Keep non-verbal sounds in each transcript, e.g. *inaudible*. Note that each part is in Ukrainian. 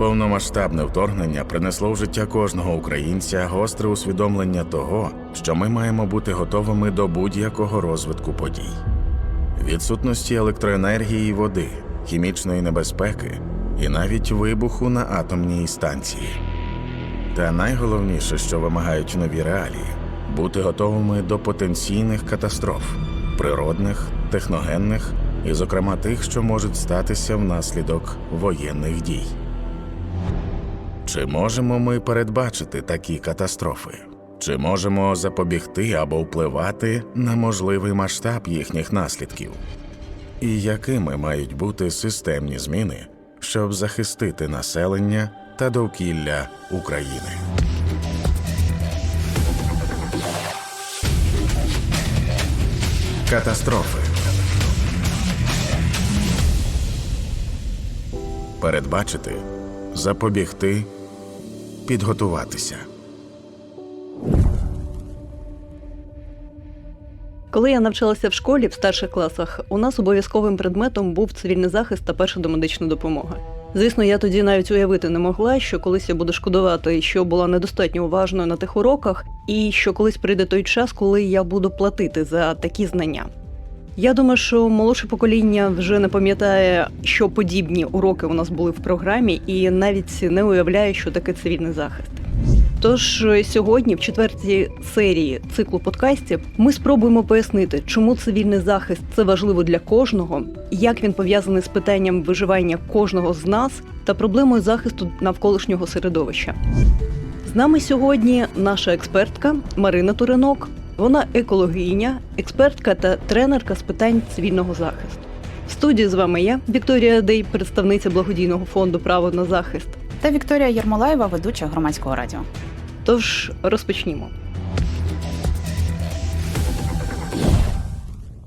Повномасштабне вторгнення принесло в життя кожного українця гостре усвідомлення того, що ми маємо бути готовими до будь-якого розвитку подій. Відсутності електроенергії і води, хімічної небезпеки і навіть вибуху на атомній станції. Та найголовніше, що вимагають нові реалії бути готовими до потенційних катастроф природних, техногенних і, зокрема, тих, що можуть статися внаслідок воєнних дій. Чи можемо ми передбачити такі катастрофи? Чи можемо запобігти або впливати на можливий масштаб їхніх наслідків? І якими мають бути системні зміни, щоб захистити населення та довкілля України? Катастрофи передбачити, запобігти, підготуватися. Коли я навчалася в школі в старших класах, у нас обов'язковим предметом був цивільний захист та перша домедична допомога. Звісно, я тоді навіть уявити не могла, що колись я буду шкодувати, що була недостатньо уважною на тих уроках, і що колись прийде той час, коли я буду платити за такі знання. Я думаю, що молодше покоління вже не пам'ятає, що подібні уроки у нас були в програмі, і навіть не уявляє, що таке цивільний захист. Тож е, сьогодні, в четвертій серії циклу подкастів, ми спробуємо пояснити, чому цивільний захист це важливо для кожного, як він пов'язаний з питанням виживання кожного з нас та проблемою захисту навколишнього середовища. З нами сьогодні наша експертка Марина Туринок. Вона екологиня, експертка та тренерка з питань цивільного захисту. В студії з вами я, Вікторія Дей, представниця благодійного фонду Право на захист. та Вікторія Єрмолаєва, ведуча громадського радіо. Тож розпочнімо.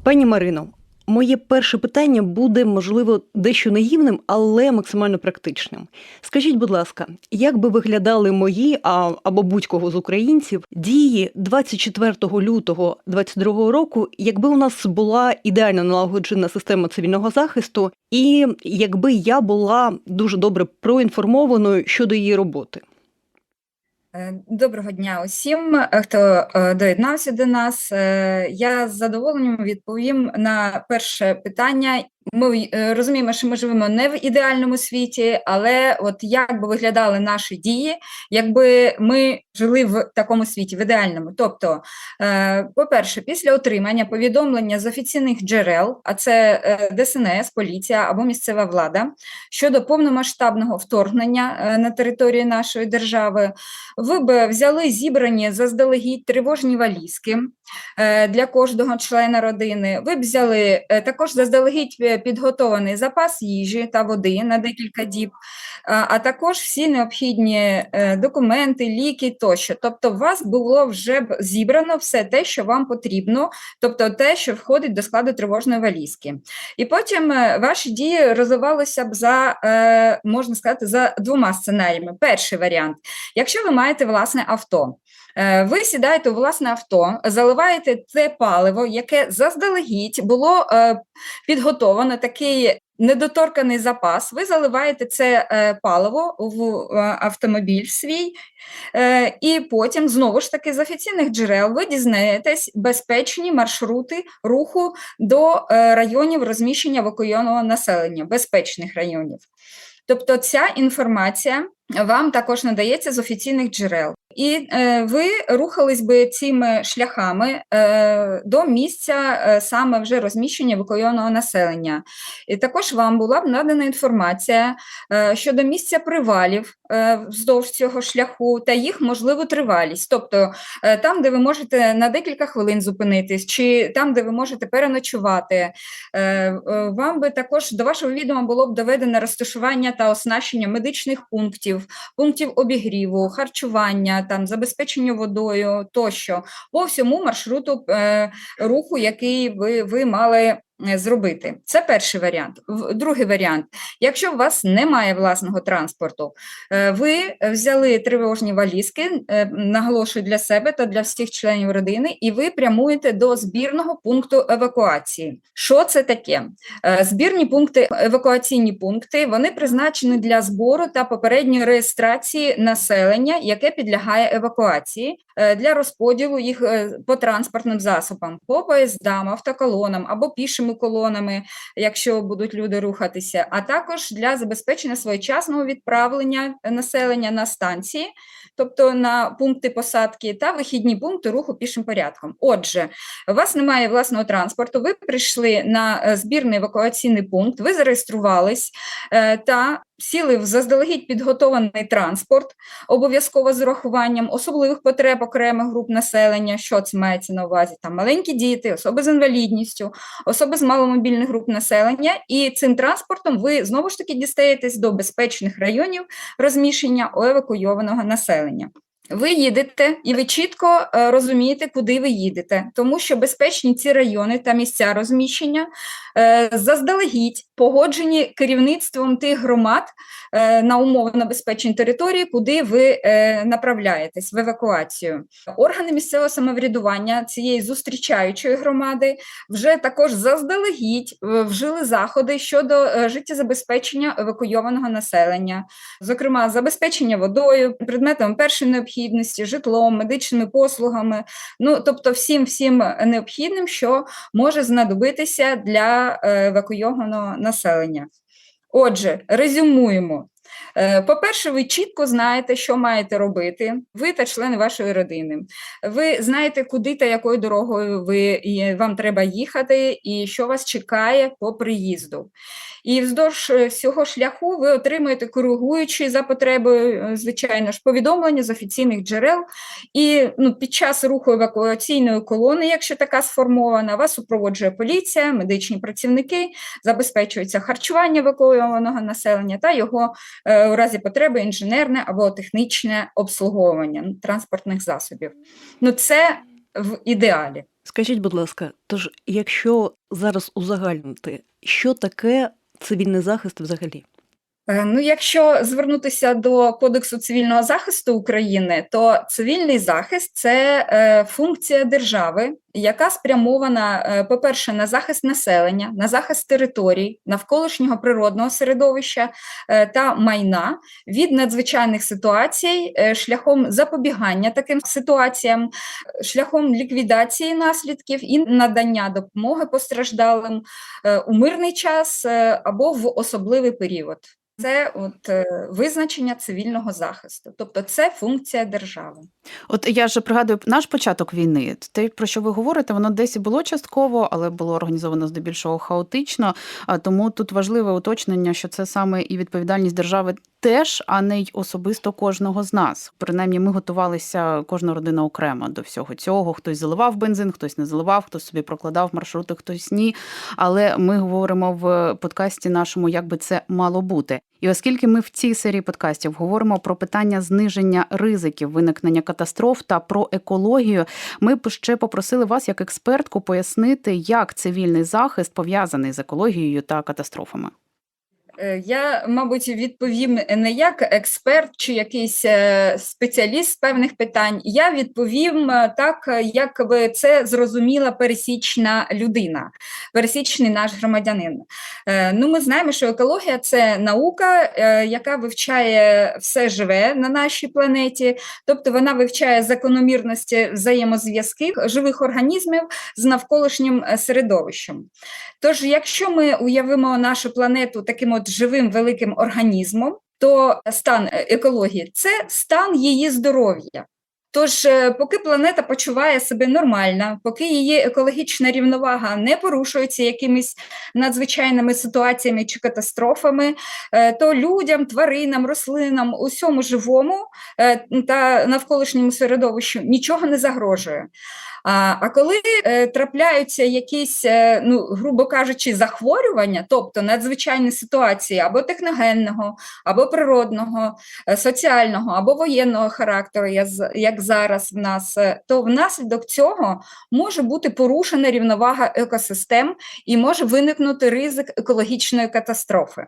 Пані Марино, моє перше питання буде, можливо, дещо наївним, але максимально практичним. Скажіть, будь ласка, як би виглядали мої а, або будь-кого з українців дії 24 лютого 2022 року, якби у нас була ідеально налагоджена система цивільного захисту, і якби я була дуже добре проінформованою щодо її роботи? Е, Доброго дня усім, е, хто е, доєднався до нас. Я з задоволенням відповім на перше питання. Ми е, розуміємо, що ми живемо не в ідеальному світі, але от як би виглядали наші дії, якби ми жили в такому світі, в ідеальному. Тобто, е, по-перше, після отримання повідомлення з офіційних джерел, а це е, ДСНС, поліція або місцева влада, щодо повномасштабного вторгнення на територію нашої держави, ви б взяли зібрані заздалегідь тривожні валізки для кожного члена родини. Ви б взяли е, також заздалегідь е, підготований запас їжі та води на декілька діб, а, також всі необхідні е, документи, ліки тощо. Тобто, у вас було вже б зібрано все те, що вам потрібно, тобто те, що входить до складу тривожної валізки. І потім е, ваші дії розвивалися б за, е, можна сказати, за двома сценаріями. Перший варіант. Якщо ви маєте власне авто, е, ви сідаєте у власне авто, заливаєте те паливо, яке заздалегідь було е, підготовано, такий недоторканий запас. Ви заливаєте це е, паливо в е, автомобіль свій, е, і потім знову ж таки з офіційних джерел ви дізнаєтесь безпечні маршрути руху до е, районів розміщення евакуйованого населення, безпечних районів. Тобто ця інформація вам також надається з офіційних джерел. І е, ви рухались би цими шляхами е, до місця е, саме вже розміщення евакуйованого населення. І також вам була б надана інформація щодо місця привалів вздовж цього шляху та їх можливу тривалість. Тобто там, де ви можете на декілька хвилин зупинитись, чи там, де ви можете переночувати. Вам би також до вашого відома було б доведено розташування та оснащення медичних пунктів, пунктів обігріву, харчування, там забезпеченню водою тощо. По всьому маршруту е, руху, який ви, ви мали зробити. Це перший варіант. Другий варіант: якщо у вас немає власного транспорту, е, ви взяли тривожні валізки, е, наголошую для себе та для всіх членів родини, і ви прямуєте до збірного пункту евакуації. Що це таке? Е, Збірні пункти, евакуаційні пункти, вони призначені для збору та попередньої реєстрації населення, яке підлягає евакуації, е, для розподілу їх е, по транспортним засобам, по поїздам, автоколонам або колонами, якщо будуть люди рухатися, а також для забезпечення своєчасного відправлення е, населення на станції, тобто на пункти посадки та вихідні пункти руху пішим порядком. Отже, у вас немає власного транспорту, ви прийшли на е, збірний евакуаційний пункт, ви зареєструвались е, та сіли в заздалегідь підготований транспорт, обов'язково з урахуванням особливих потреб окремих груп населення. Що це мається на увазі? Там маленькі діти, особи з інвалідністю, особи з маломобільних груп населення. І цим транспортом ви знову ж таки дістаєтесь до безпечних районів розміщення евакуйованого населення. Ви їдете і ви чітко е, розумієте, куди ви їдете, тому що безпечні ці райони та місця розміщення е, заздалегідь погоджені керівництвом тих громад е, на умовно безпечній території, куди ви направляєтесь в евакуацію. Органи місцевого самоврядування цієї зустрічаючої громади вже також заздалегідь вжили заходи щодо життєзабезпечення евакуйованого населення, зокрема забезпечення водою, предметами першої необхідності, житлом, медичними послугами, ну тобто всім всім необхідним, що може знадобитися для е, евакуйованого населення. Отже, резюмуємо. Е, По-перше, ви чітко знаєте, що маєте робити, ви та члени вашої родини. Ви знаєте, куди та якою дорогою ви, вам треба їхати, і що вас чекає по приїзду. І вздовж е, всього шляху ви отримуєте коригуючі за потребою, е, звичайно ж, повідомлення з офіційних джерел. І ну, під час руху евакуаційної колони, якщо така сформована, вас супроводжує поліція, медичні працівники, забезпечується харчування евакуйованого населення та його у разі потреби інженерне або технічне обслуговування транспортних засобів. Ну, це в ідеалі. Скажіть, будь ласка, тож, якщо зараз узагальнити, що таке цивільний захист взагалі? Е, Ну, якщо звернутися до Кодексу цивільного захисту України, то цивільний захист це е, функція держави, яка спрямована, е, по-перше, на захист населення, на захист територій, навколишнього природного середовища та майна від надзвичайних ситуацій, шляхом запобігання таким ситуаціям, шляхом ліквідації наслідків і надання допомоги постраждалим у мирний час або в особливий період. Це от е, визначення цивільного захисту, тобто це функція держави. От я ж пригадую наш початок війни. Те, про що ви говорите, воно десь і було частково, але було організовано здебільшого хаотично. Тому тут важливе уточнення, що це саме і відповідальність держави теж, а не й особисто кожного з нас. Принаймні, ми готувалися кожна родина окремо до всього цього. Хтось заливав бензин, хтось не заливав, хтось собі прокладав маршрути, хтось ні. Але ми говоримо в подкасті нашому, як би це мало бути. І оскільки ми в цій серії подкастів говоримо про питання зниження ризиків виникнення катастроф та про екологію, ми б ще попросили вас, як експертку, пояснити, як цивільний захист пов'язаний з екологією та катастрофами. Е, Я, мабуть, відповім не як експерт чи якийсь е, спеціаліст з певних питань. Я відповім е, так, е, як би це зрозуміла пересічна людина, пересічний наш громадянин. Е, Ну, ми знаємо, що екологія це наука, е, яка вивчає все живе на нашій планеті, тобто вона вивчає закономірності взаємозв'язків живих організмів з навколишнім е, середовищем. Тож, якщо ми уявимо нашу планету таким от живим великим організмом, то стан е, екології це стан її здоров'я. Тож, е, поки планета почуває себе нормально, поки її екологічна рівновага не порушується якимись надзвичайними ситуаціями чи катастрофами, е, то людям, тваринам, рослинам, усьому живому та навколишньому середовищу нічого не загрожує. А, коли е, трапляються якісь, е, ну, грубо кажучи, захворювання, тобто надзвичайні ситуації або техногенного, або природного, е, соціального, або воєнного характеру, як зараз в нас, то внаслідок цього може бути порушена рівновага екосистем і може виникнути ризик екологічної катастрофи.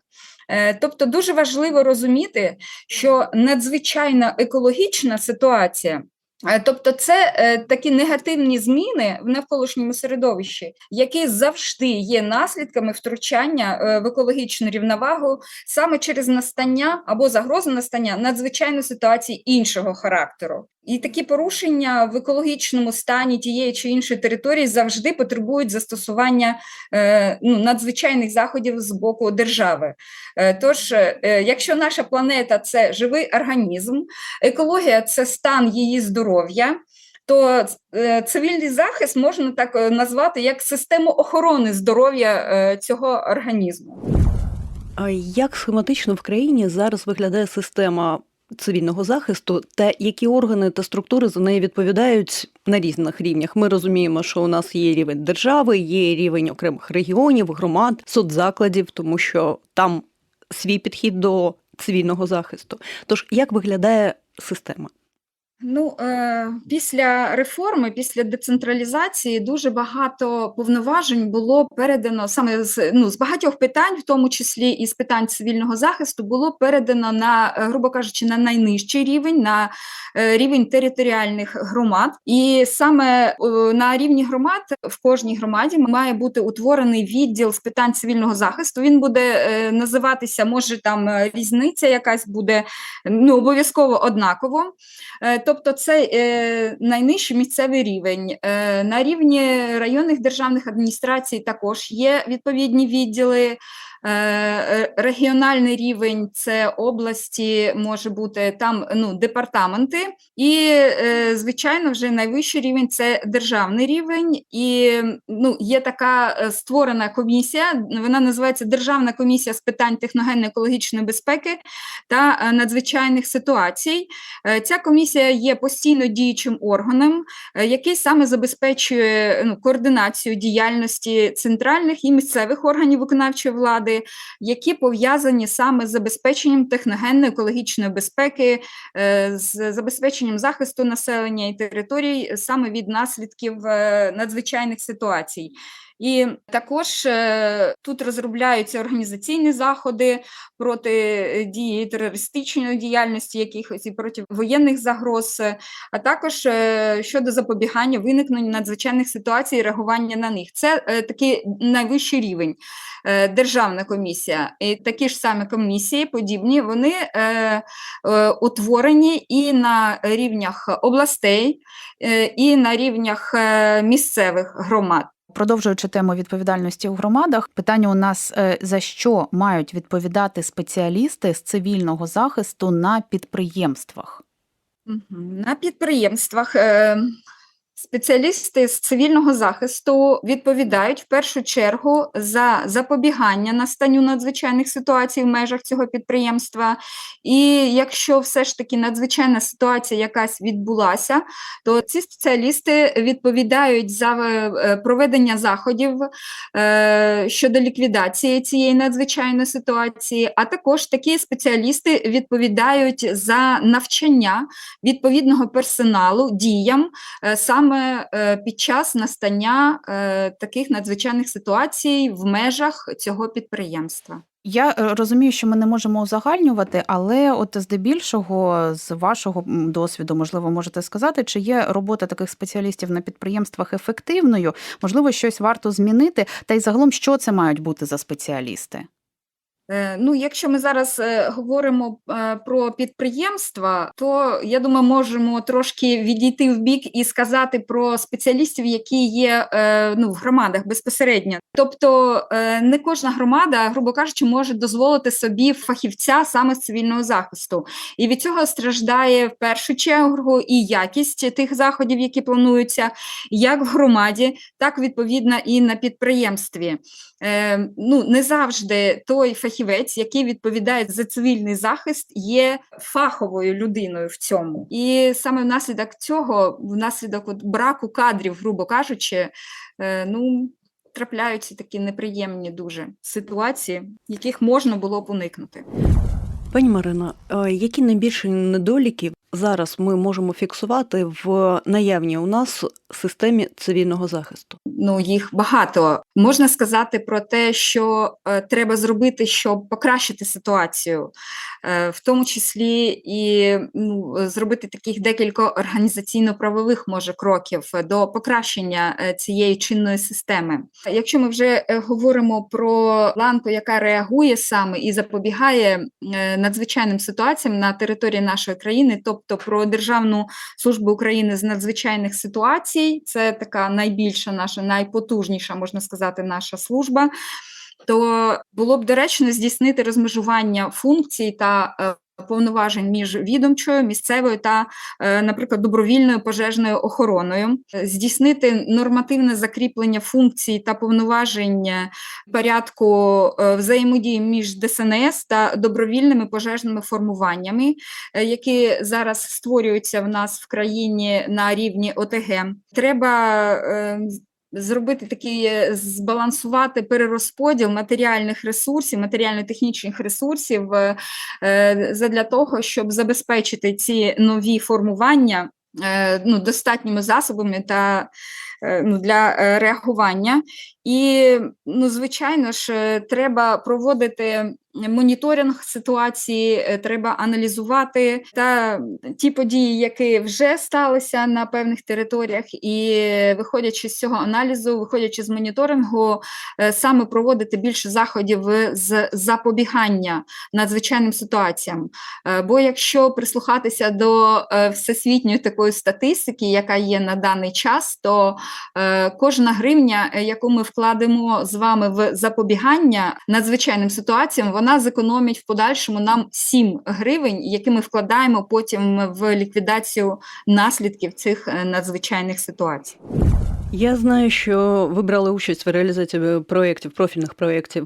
Тобто дуже важливо розуміти, що надзвичайна екологічна ситуація. Е, Тобто це е, такі негативні зміни в навколишньому середовищі, які завжди є наслідками втручання е, в екологічну рівновагу саме через настання або загрозу настання надзвичайної ситуації іншого характеру. І такі порушення в екологічному стані тієї чи іншої території завжди потребують застосування е, ну, надзвичайних заходів з боку держави. Е, Тож, е, якщо наша планета це живий організм, екологія це стан її здоров'я. То цивільний захист можна так назвати як систему охорони здоров'я цього організму. А як схематично в країні зараз виглядає система цивільного захисту, та які органи та структури за неї відповідають на різних рівнях? Ми розуміємо, що у нас є рівень держави, є рівень окремих регіонів, громад, соцзакладів, тому що там свій підхід до цивільного захисту. Тож як виглядає система? Ну, е, після реформи, після децентралізації дуже багато повноважень було передано саме з ну з багатьох питань, в тому числі і з питань цивільного захисту, було передано на, е, грубо кажучи, на найнижчий рівень, на е, рівень територіальних громад. І саме на рівні громад в кожній громаді має бути утворений відділ з питань цивільного захисту. Він буде називатися, може там різниця якась буде ну обов'язково однаково. Тобто це е, найнижчий місцевий рівень. Е, на рівні районних державних адміністрацій також є відповідні відділи. Е, е, регіональний рівень це області, може бути там ну, департаменти, і, е, звичайно, вже найвищий рівень це державний рівень. І ну, є така створена комісія, вона називається Державна комісія з питань техногенно-екологічної безпеки та надзвичайних ситуацій. Ця комісія є постійно діючим органом, який саме забезпечує ну, координацію діяльності центральних і місцевих органів виконавчої влади, які пов'язані саме з забезпеченням техногенно-екологічної безпеки, е, з забезпеченням захисту населення і територій саме від наслідків е, надзвичайних ситуацій. І також е, тут розробляються організаційні заходи проти е, дії терористичної діяльності, якихось і проти воєнних загроз, е, а також щодо запобігання виникненню надзвичайних ситуацій і реагування на них. Це такий найвищий рівень державна комісія. І такі ж самі комісії, подібні, вони утворені і на рівнях областей, і на рівнях місцевих громад. Продовжуючи тему відповідальності у громадах, питання у нас е, за що мають відповідати спеціалісти з цивільного захисту на підприємствах? На підприємствах е, спеціалісти з цивільного захисту відповідають в першу чергу за запобігання настанню надзвичайних ситуацій в межах цього підприємства. І якщо все ж таки надзвичайна ситуація якась відбулася, то ці спеціалісти відповідають за е, проведення заходів е, щодо ліквідації цієї надзвичайної ситуації, а також такі спеціалісти відповідають за навчання відповідного персоналу діям е, саме е, під час настання е, таких надзвичайних ситуацій в межах цього підприємства. Я е, розумію, що ми не можемо узагальнювати, але от здебільшого, з вашого досвіду, можливо, можете сказати, чи є робота таких спеціалістів на підприємствах ефективною? Можливо, щось варто змінити, та й загалом, що це мають бути за спеціалісти? Е, Ну, якщо ми зараз е, говоримо е, про підприємства, то я думаю, можемо трошки відійти в бік і сказати про спеціалістів, які є ну, в громадах безпосередньо. Тобто не кожна громада, грубо кажучи, може дозволити собі фахівця саме з цивільного захисту. І від цього страждає в першу чергу і якість тих заходів, які плануються, як в громаді, так відповідно і на підприємстві. Ну, не завжди той фахівець, фахівець, який відповідає за цивільний захист, є фаховою людиною в цьому. І саме внаслідок цього, внаслідок от браку кадрів, грубо кажучи, е, ну. Трапляються такі неприємні дуже ситуації, яких можна було б уникнути. Пані Марина, які найбільші недоліки зараз ми можемо фіксувати в наявній у нас системі цивільного захисту? ну, їх багато. Можна сказати про те, що е, треба зробити, щоб покращити ситуацію, е, в тому числі і ну, зробити таких декілька організаційно-правових може кроків до покращення е, цієї чинної системи. Якщо ми вже е, говоримо про ланку, яка реагує саме і запобігає е, надзвичайним ситуаціям на території нашої країни, тобто про Державну службу України з надзвичайних ситуацій, це така найбільша наша, найпотужніша, можна сказати, наша служба. То було б доречно здійснити розмежування функцій та е, повноважень між відомчою, місцевою та, е, наприклад, добровільною пожежною охороною, Е, здійснити нормативне закріплення функцій та повноважень порядку е, взаємодії між ДСНС та добровільними пожежними формуваннями, які зараз створюються в нас в країні на рівні ОТГ. Треба зробити такий, е, збалансувати перерозподіл матеріальних ресурсів, матеріально-технічних ресурсів е, е, того, щоб забезпечити ці нові формування ну, достатніми засобами та ну, для е, реагування. І, ну, звичайно ж, е, треба проводити моніторинг ситуації, е, треба аналізувати та ті події, які вже сталися на певних територіях, і виходячи з цього аналізу, виходячи з моніторингу, е, саме проводити більше заходів з запобігання надзвичайним ситуаціям. Е, Бо якщо прислухатися до е, всесвітньої такої статистики, яка є на даний час, то е, кожна гривня, е, яку ми вкладемо з вами в запобігання надзвичайним ситуаціям, вона зекономить в подальшому нам 7 гривень, які ми вкладаємо потім в ліквідацію наслідків цих е, надзвичайних ситуацій. Я знаю, що ви брали участь в реалізації проєктів, профільних проєктів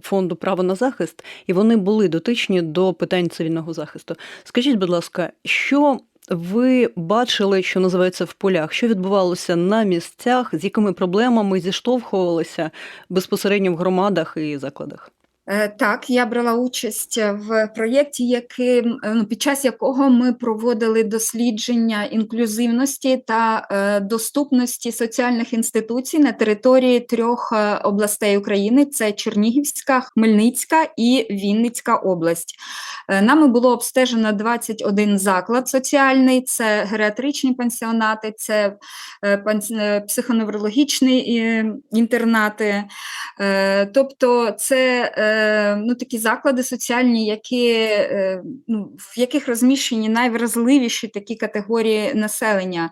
фонду право на захист, і вони були дотичні до питань цивільного захисту. Скажіть, будь ласка, що ви бачили, що називається в полях? Що відбувалося на місцях, з якими проблемами зіштовхувалися безпосередньо в громадах і закладах? Е, Так, я брала участь в проєкті, е, ну, під час якого ми проводили дослідження інклюзивності та е, доступності соціальних інституцій на території трьох е, областей України: це Чернігівська, Хмельницька і Вінницька область. Е, Нами було обстежено 21 заклад соціальний: це геріатричні пансіонати, це е, е, психоневрологічні е, інтернати. Е, Тобто, це е, ну, такі заклади соціальні, які, е, ну, в яких розміщені найвразливіші такі категорії населення.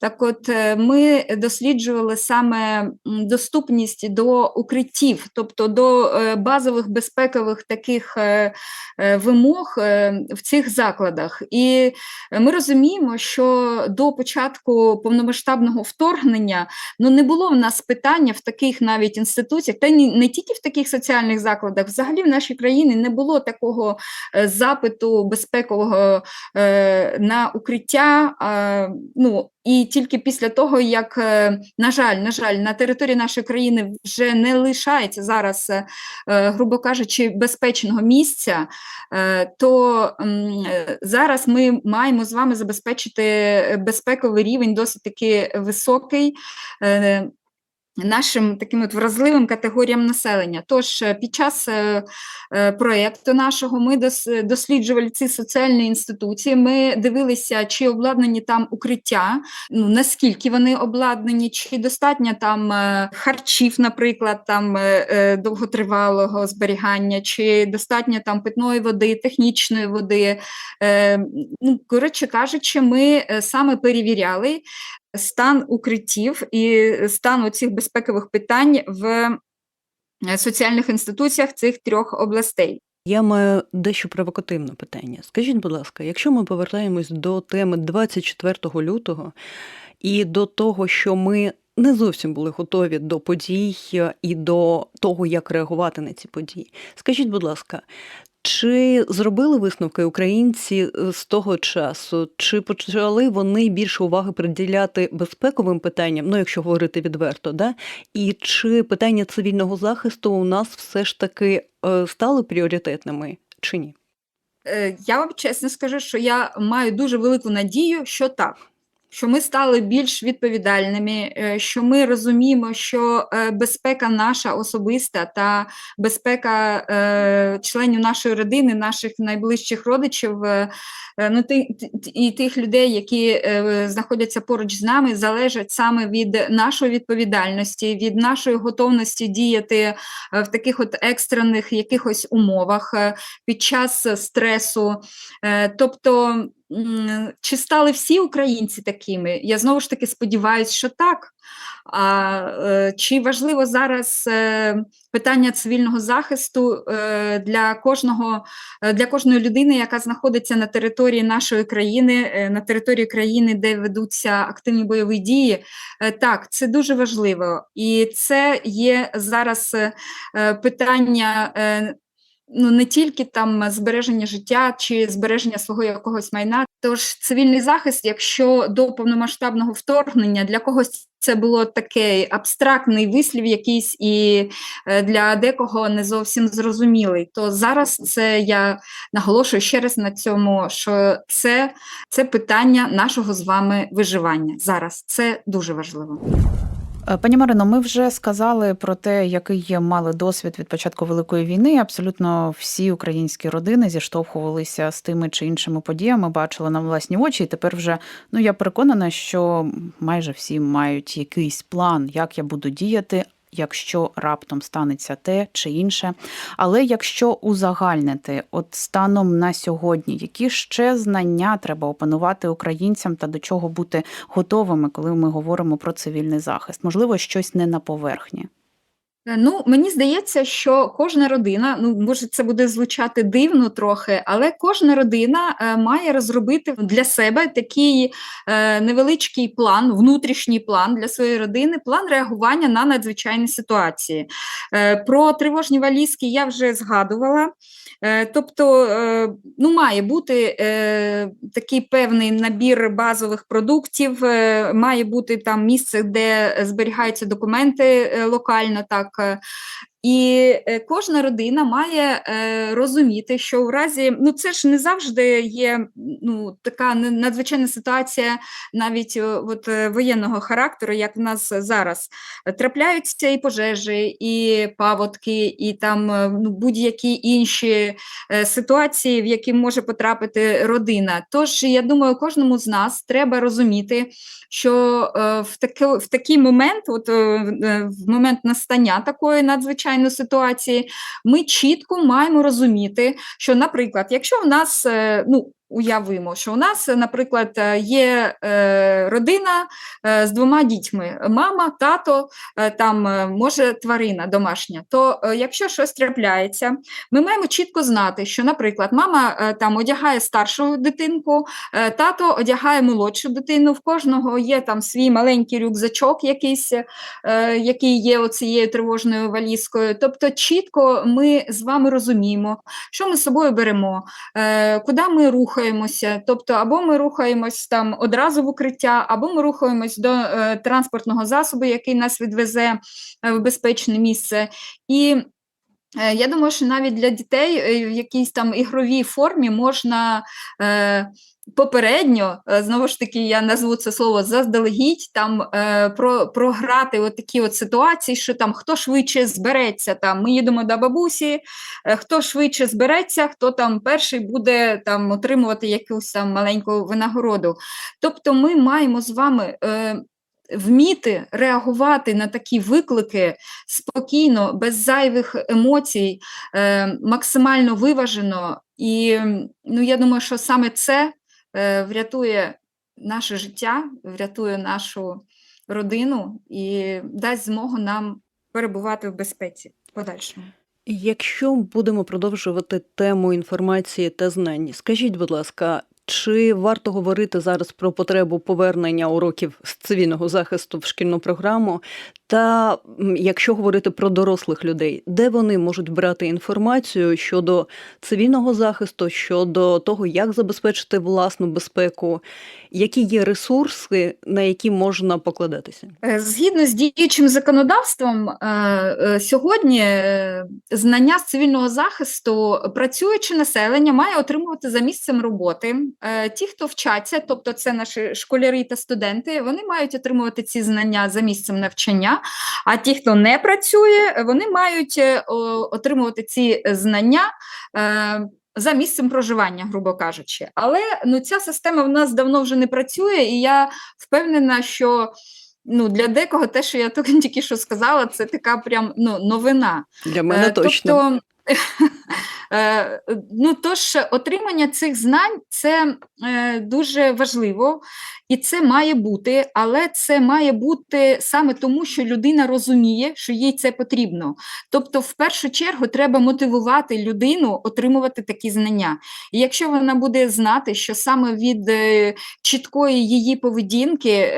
Так от е, ми досліджували саме доступність до укриттів, тобто до е, базових безпекових таких е, е, вимог е, в цих закладах. І е, ми розуміємо, що до початку повномасштабного вторгнення ну, не було в нас питання в таких навіть інституціях, та не тільки в таких соціальних закладах, взагалі в нашій країні не було такого е, запиту безпекового е, на укриття. ну, і тільки після того, як, е, на жаль, на жаль, на території нашої країни вже не лишається зараз, грубо кажучи, безпечного місця, то зараз ми маємо з вами забезпечити безпековий рівень досить таки високий. Нашим таким от вразливим категоріям населення. Тож е, під час е, е, проєкту нашого ми дос- досліджували ці соціальні інституції. Ми дивилися, чи обладнані там укриття, ну наскільки вони обладнані, чи достатньо там харчів, наприклад, там довготривалого зберігання, чи достатньо там питної води, технічної води. Ну, коротше кажучи, ми саме перевіряли стан укриттів і стан цих безпекових питань в е, соціальних інституціях цих трьох областей. Я маю дещо провокативне питання. Скажіть, будь ласка, якщо ми повертаємось до теми 24 лютого і до того, що ми не зовсім були готові до подій е, і до того, як реагувати на ці події. Скажіть, будь ласка, чи зробили висновки українці е, з того часу? Чи почали вони більше уваги приділяти безпековим питанням, ну якщо говорити відверто, да? і чи питання цивільного захисту у нас все ж таки е, стали пріоритетними чи ні? Е, Я вам чесно скажу, що я маю дуже велику надію, що так. Що ми стали більш відповідальними, е, що ми розуміємо, що е, безпека наша особиста та безпека е, членів нашої родини, наших найближчих родичів, ну і тих людей, які знаходяться поруч з нами, залежать саме від нашої відповідальності, від нашої готовності діяти в таких от екстрених якихось умовах під час стресу. Тобто, чи стали всі українці такими? Я знову ж таки сподіваюся, що так. А е, чи важливо зараз е, питання цивільного захисту е, для кожного для кожної людини, яка знаходиться на території нашої країни, на території країни, де ведуться активні бойові дії? Так, це дуже важливо, і це є зараз питання. Ну, не тільки там збереження життя чи збереження свого якогось майна. Тож цивільний захист, якщо до повномасштабного вторгнення для когось це було такий абстрактний вислів, якийсь і е, для декого не зовсім зрозумілий, то зараз це я наголошую ще раз на цьому, що це, це питання нашого з вами виживання. Зараз це дуже важливо. Е, Пані Марино, ми вже сказали про те, який є мали досвід від початку великої війни. Абсолютно всі українські родини зіштовхувалися з тими чи іншими подіями, бачили на власні очі. І тепер вже ну я переконана, що майже всі мають якийсь план, як я буду діяти. Якщо раптом станеться те чи інше, але якщо узагальнити, от станом на сьогодні, які ще знання треба опанувати українцям та до чого бути готовими, коли ми говоримо про цивільний захист? Можливо, щось не на поверхні. Е, Ну, мені здається, що кожна родина, ну може це буде звучати дивно трохи, але кожна родина е, має розробити для себе такий е, невеличкий план, внутрішній план для своєї родини, план реагування на надзвичайні ситуації. Е, про тривожні валізки я вже згадувала. Е, Тобто, е, ну, має бути е, такий певний набір базових продуктів, е, має бути там місце, де зберігаються документи е, локально. так. Е. І е, кожна родина має е, розуміти, що в разі, ну це ж не завжди є ну, така надзвичайна ситуація навіть е, от, воєнного характеру, як в нас зараз. Трапляються і пожежі, і паводки, і там ну, будь-які інші ситуації, в які може потрапити родина. Тож я думаю, кожному з нас треба розуміти, що в, таки, в такий момент, от, в момент настання такої надзвичайної ситуації, ми чітко маємо розуміти, що, наприклад, якщо в нас е, ну, Уявимо, що у нас, наприклад, е, є е, родина е, з двома дітьми: мама, тато, там може тварина домашня. То якщо щось трапляється, ми маємо чітко знати, що, наприклад, мама там одягає старшу дитинку, тато одягає молодшу дитину. В кожного є там свій маленький рюкзачок, якийсь, який є оцією тривожною валізкою. Тобто, чітко ми з вами розуміємо, що ми з собою беремо, куди ми рухаємося. Тобто, або ми рухаємось там одразу в укриття, або ми рухаємось до е, транспортного засобу, який нас відвезе е, в безпечне місце. І Я думаю, що навіть для дітей е, в якійсь там ігровій формі можна е, попередньо, е, знову ж таки, я назву це слово заздалегідь, там е, про, програти от такі от ситуації, що там хто швидше збереться, там ми їдемо до бабусі, е, хто швидше збереться, хто там перший буде там отримувати якусь там маленьку винагороду. Тобто ми маємо з вами. Вміти реагувати на такі виклики спокійно, без зайвих емоцій, е, максимально виважено. І ну, я думаю, що саме це е, врятує наше життя, врятує нашу родину і дасть змогу нам перебувати в безпеці в подальшому. Якщо будемо продовжувати тему інформації та знань, скажіть, будь ласка, Чи варто говорити зараз про потребу повернення уроків з цивільного захисту в шкільну програму? Та якщо говорити про дорослих людей, де вони можуть брати інформацію щодо цивільного захисту, щодо того, як забезпечити власну безпеку, які є ресурси, на які можна покладатися? Е, Згідно з діючим законодавством, е, е, сьогодні знання з цивільного захисту працююче населення має отримувати за місцем роботи. Ті, хто вчаться, тобто це наші школяри та студенти, вони мають отримувати ці знання за місцем навчання. А ті, хто не працює, вони мають е, отримувати ці знання. е, За місцем проживання, грубо кажучи, але ну ця система в нас давно вже не працює, і я впевнена, що ну для декого те, що я тільки що сказала, це така прям ну новина. Для мене Е, точно. *laughs* Е, ну, тож, отримання цих знань це е, дуже важливо, і це має бути, але це має бути саме тому, що людина розуміє, що їй це потрібно. Тобто, в першу чергу, треба мотивувати людину отримувати такі знання. І якщо вона буде знати, що саме від е, чіткої її поведінки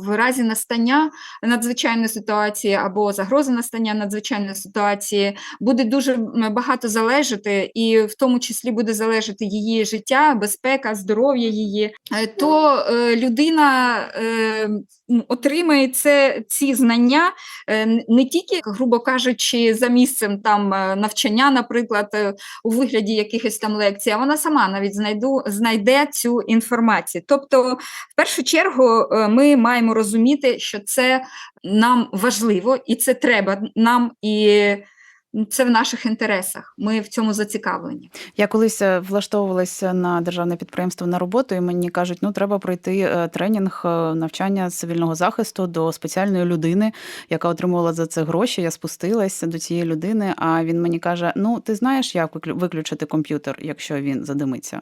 в разі настання надзвичайної ситуації або загрози настання надзвичайної ситуації буде дуже багато залежати, і в тому числі буде залежати її життя, безпека, здоров'я її, е, то е, людина е, отримає це, ці знання не тільки, грубо кажучи, за місцем там навчання, наприклад, у вигляді якихось там лекцій, а вона сама навіть знайду, знайде цю інформацію. Тобто, в першу чергу, ми маємо розуміти, що це нам важливо, і це треба нам, і це в наших інтересах. Ми в цьому зацікавлені. Я колись е, влаштовувалася на державне підприємство на роботу, і мені кажуть, ну треба пройти е, тренінг е, навчання цивільного захисту до спеціальної людини, яка отримувала за це гроші. Я спустилася до цієї людини. А він мені каже: Ну, ти знаєш, як виключити комп'ютер, якщо він задимиться?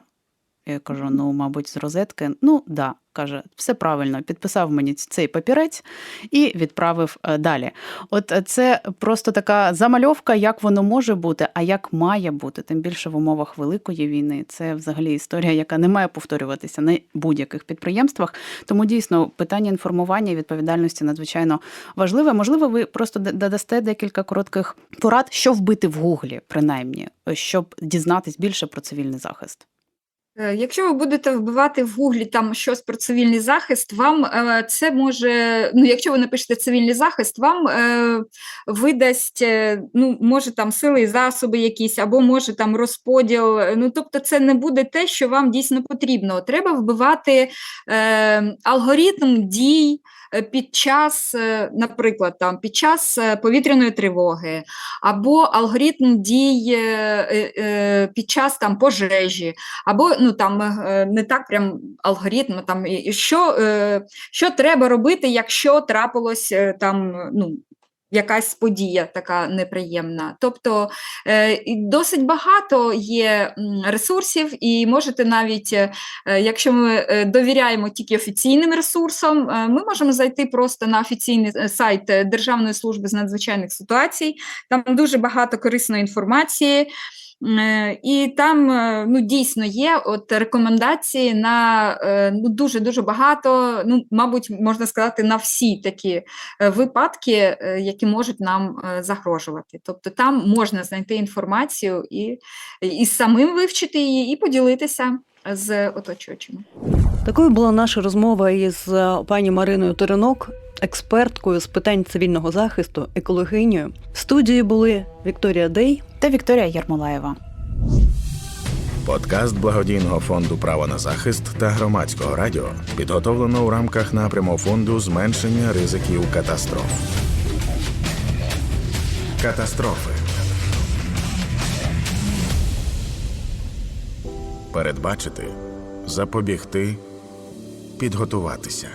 Я кажу: ну, мабуть, з розетки. Ну, да. Каже, все правильно, підписав мені цей папірець і відправив е, далі. От е, це просто така замальовка, як воно може бути, а як має бути, тим більше в умовах великої війни. Це взагалі історія, яка не має повторюватися на будь-яких підприємствах. Тому дійсно питання інформування і відповідальності надзвичайно важливе. Можливо, ви просто д- дадасте декілька коротких порад, що вбити в гуглі, принаймні, щоб дізнатись більше про цивільний захист. Е, Якщо ви будете вбивати в гуглі там щось про цивільний захист, вам е, це може, ну якщо ви напишете цивільний захист, вам е, видасть, ну, може там сили і засоби якісь, або може там розподіл. Ну, тобто, це не буде те, що вам дійсно потрібно. Треба вбивати алгоритм дій. Е, Під час, е, наприклад, там під час е, повітряної тривоги, або алгоритм дій під час там пожежі, або ну там не так прям алгоритм, там і- що, що треба робити, якщо трапилось там ну. Якась подія така неприємна. Тобто е, досить багато є ресурсів, і можете навіть, е, якщо ми е, довіряємо тільки офіційним ресурсам, ми можемо зайти просто на офіційний сайт Державної служби з надзвичайних ситуацій. Там дуже багато корисної інформації. Е, І там е, ну, дійсно є от рекомендації на е, ну, дуже дуже багато, ну, мабуть, можна сказати, на всі такі випадки, які можуть нам загрожувати. Тобто там можна знайти інформацію і, і самим вивчити її, і поділитися з оточуючими. Такою була наша розмова із пані Мариною Теренок, експерткою з питань цивільного захисту, екологинею. В студії були Вікторія Дей. Та Вікторія Ярмолаєва. Подкаст благодійного фонду Право на захист та громадського радіо підготовлено у рамках напряму фонду зменшення ризиків катастроф. Катастрофи. Передбачити, запобігти, підготуватися.